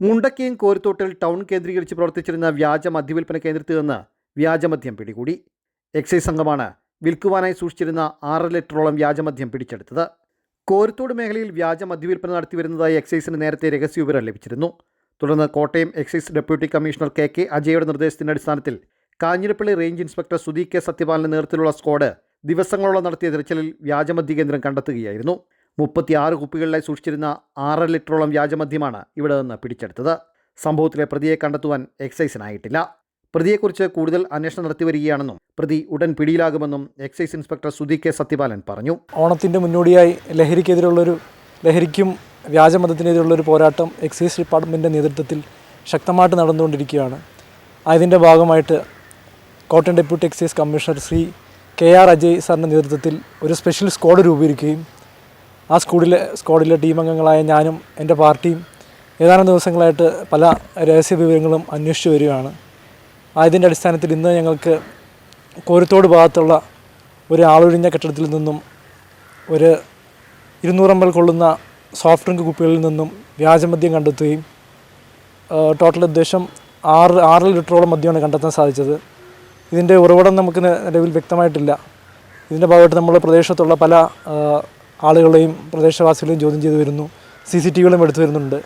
Mundakayam കോരിത്തോട്ടിൽ town കേന്ദ്രീകരിച്ച് പ്രവർത്തിച്ചിരുന്ന വ്യാജ മദ്യവിൽപ്പന കേന്ദ്രത്തിൽ നിന്ന് വ്യാജമദ്യം പിടികൂടി. എക്സൈസ് സംഘമാണ് വിൽക്കുവാനായി സൂക്ഷിച്ചിരുന്ന ആറ് ലിറ്ററോളം വ്യാജമദ്യം പിടിച്ചെടുത്തത്. കോരിത്തോട് മേഖലയിൽ വ്യാജ മദ്യവിൽപ്പന നടത്തിവരുന്നതായി എക്സൈസിന് നേരത്തെ രഹസ്യ വിവരം ലഭിച്ചിരുന്നു. തുടർന്ന് Kottayam excise deputy commissioner K K അജയുടെ നിർദ്ദേശത്തിന്റെ അടിസ്ഥാനത്തിൽ Kanjirappally range inspector Sudhi K സത്യപാലന്റെ നേതൃത്വത്തിലുള്ള സ്ക്വാഡ് ദിവസങ്ങളോളം നടത്തിയ തിരച്ചിലിൽ വ്യാജമദ്യ കേന്ദ്രം കണ്ടെത്തുകയായിരുന്നു. മുപ്പത്തിയാറ് കുപ്പികളിലായി സൂക്ഷിച്ചിരുന്ന ആറ് ലിറ്ററോളം വ്യാജമദ്യമാണ് ഇവിടെ നിന്ന് പിടിച്ചെടുത്തത്. സംഭവത്തിലെ പ്രതിയെ കണ്ടെത്തുവാൻ എക്സൈസിനായിട്ടില്ല. പ്രതിയെക്കുറിച്ച് കൂടുതൽ അന്വേഷണം നടത്തിവരികയാണെന്നും പ്രതി ഉടൻ പിടിയിലാകുമെന്നും excise inspector Sudhi K Sathyapalan പറഞ്ഞു. ഓണത്തിന്റെ മുന്നോടിയായി ലഹരിക്കെതിരെയുള്ളൊരു ലഹരിക്കും വ്യാജമതത്തിനെതിരെയുള്ളൊരു പോരാട്ടം എക്സൈസ് ഡിപ്പാർട്ട്മെന്റിന്റെ നേതൃത്വത്തിൽ ശക്തമായിട്ട് നടന്നുകൊണ്ടിരിക്കുകയാണ്. അതിന്റെ ഭാഗമായിട്ട് Kottayam deputy excise commissioner Shri K R Ajay സാറിന്റെ നേതൃത്വത്തിൽ ഒരു സ്പെഷ്യൽ സ്ക്വാഡ് രൂപീകരിക്കുകയും ആ സ്കൂളിലെ സ്ക്വാഡിലെ ടീമംഗങ്ങളായ ഞാനും എന്റെ പാർട്ടിയും ഏതാനും ദിവസങ്ങളായിട്ട് പല രഹസ്യ വിവരങ്ങളും അന്വേഷിച്ചു വരികയാണ്. ആയതിന്റെ അടിസ്ഥാനത്തിൽ ഇന്ന് ഞങ്ങൾക്ക് കോരത്തോട് ഭാഗത്തുള്ള ഒരു ആളൊഴിഞ്ഞ കെട്ടിടത്തിൽ നിന്നും ഒരു ഇരുന്നൂറമ്പൽ കൊള്ളുന്ന സോഫ്റ്റ് ഡ്രിങ്ക് കുപ്പികളിൽ നിന്നും വ്യാജമദ്യം കണ്ടെത്തുകയും ടോട്ടൽ ഉദ്ദേശം ആറ് ആറ് ലിറ്ററോളം മദ്യമാണ് കണ്ടെത്താൻ സാധിച്ചത്. ഇതിന്റെ ഉറവിടം നമുക്ക് നിലവിൽ വ്യക്തമായിട്ടില്ല. ഇതിന്റെ ഭാഗമായിട്ട് നമ്മുടെ പ്രദേശത്തുള്ള പല ആളുകളെയും പ്രദേശവാസികളെയും ചോദ്യം ചെയ്തു വരുന്നു. സി സി ടി വികളും എടുത്തു വരുന്നുണ്ട്.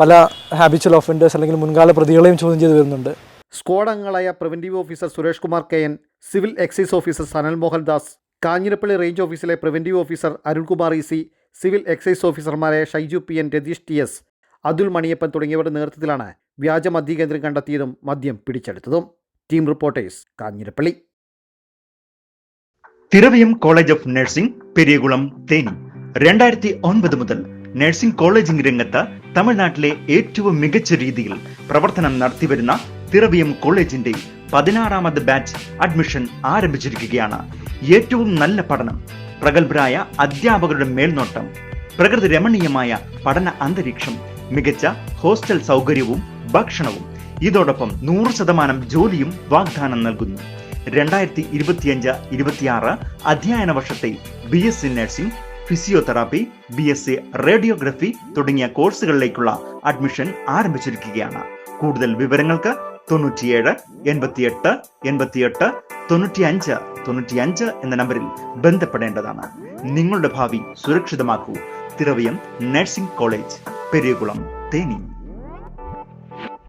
പല ഹാബിച്വൽ ഓഫൻഡേഴ്സ് അല്ലെങ്കിൽ മുൻകാല പ്രതികളെയും ചോദ്യം ചെയ്തു വരുന്നുണ്ട്. സ്ക്വാഡ് അംഗങ്ങളായ preventive officer Suresh Kumar K N civil excise officer Sanal Mohandas Kanjirappally range ഓഫീസിലെ preventive officer Arunkumar E C civil excise ഓഫീസർമാരായ Shaiju P N Ratheesh T S Athul Maniyappan തുടങ്ങിയവരുടെ നേതൃത്വത്തിലാണ് വ്യാജ മദ്യകേന്ദ്രം കണ്ടെത്തിയതും മദ്യം പിടിച്ചെടുത്തതും. Team reporters Kanjirappally. Thiraviyam college of nursing Periyakulam Theni. രണ്ടായിരത്തി ഒൻപത് മുതൽ നഴ്സിംഗ് കോളേജിംഗ് രംഗത്ത് തമിഴ്നാട്ടിലെ ഏറ്റവും മികച്ച രീതിയിൽ പ്രവർത്തനം നടത്തിവരുന്ന തിറവിയം കോളേജിന്റെ പതിനാറാമത് ബാച്ച് അഡ്മിഷൻ ആരംഭിച്ചിരിക്കുകയാണ്. ഏറ്റവും നല്ല പഠനം പ്രഗത്ഭരായ അധ്യാപകരുടെ മേൽനോട്ടം പ്രകൃതി രമണീയമായ പഠന അന്തരീക്ഷം മികച്ച ഹോസ്റ്റൽ സൗകര്യവും ഭക്ഷണവും ഇതോടൊപ്പം നൂറ് ശതമാനം ജോലിയും വാഗ്ദാനം നൽകുന്നു. രണ്ടായിരത്തി ഇരുപത്തിയഞ്ച് ഇരുപത്തിയാറ് അധ്യയന വർഷത്തെ B S C nursing physiotherapy B S C radiography തുടങ്ങിയ കോഴ്സുകളിലേക്കുള്ള അഡ്മിഷൻ ആരംഭിച്ചിരിക്കുകയാണ്. കൂടുതൽ വിവരങ്ങൾക്ക് തൊണ്ണൂറ്റിയേഴ് എൺപത്തിയെട്ട് എൺപത്തിയെട്ട് തൊണ്ണൂറ്റിയഞ്ച് തൊണ്ണൂറ്റിയഞ്ച് എന്ന നമ്പറിൽ ബന്ധപ്പെടേണ്ടതാണ്. നിങ്ങളുടെ ഭാവി സുരക്ഷിതമാക്കൂ. Thiraviyam nursing college Periyakulam Theni.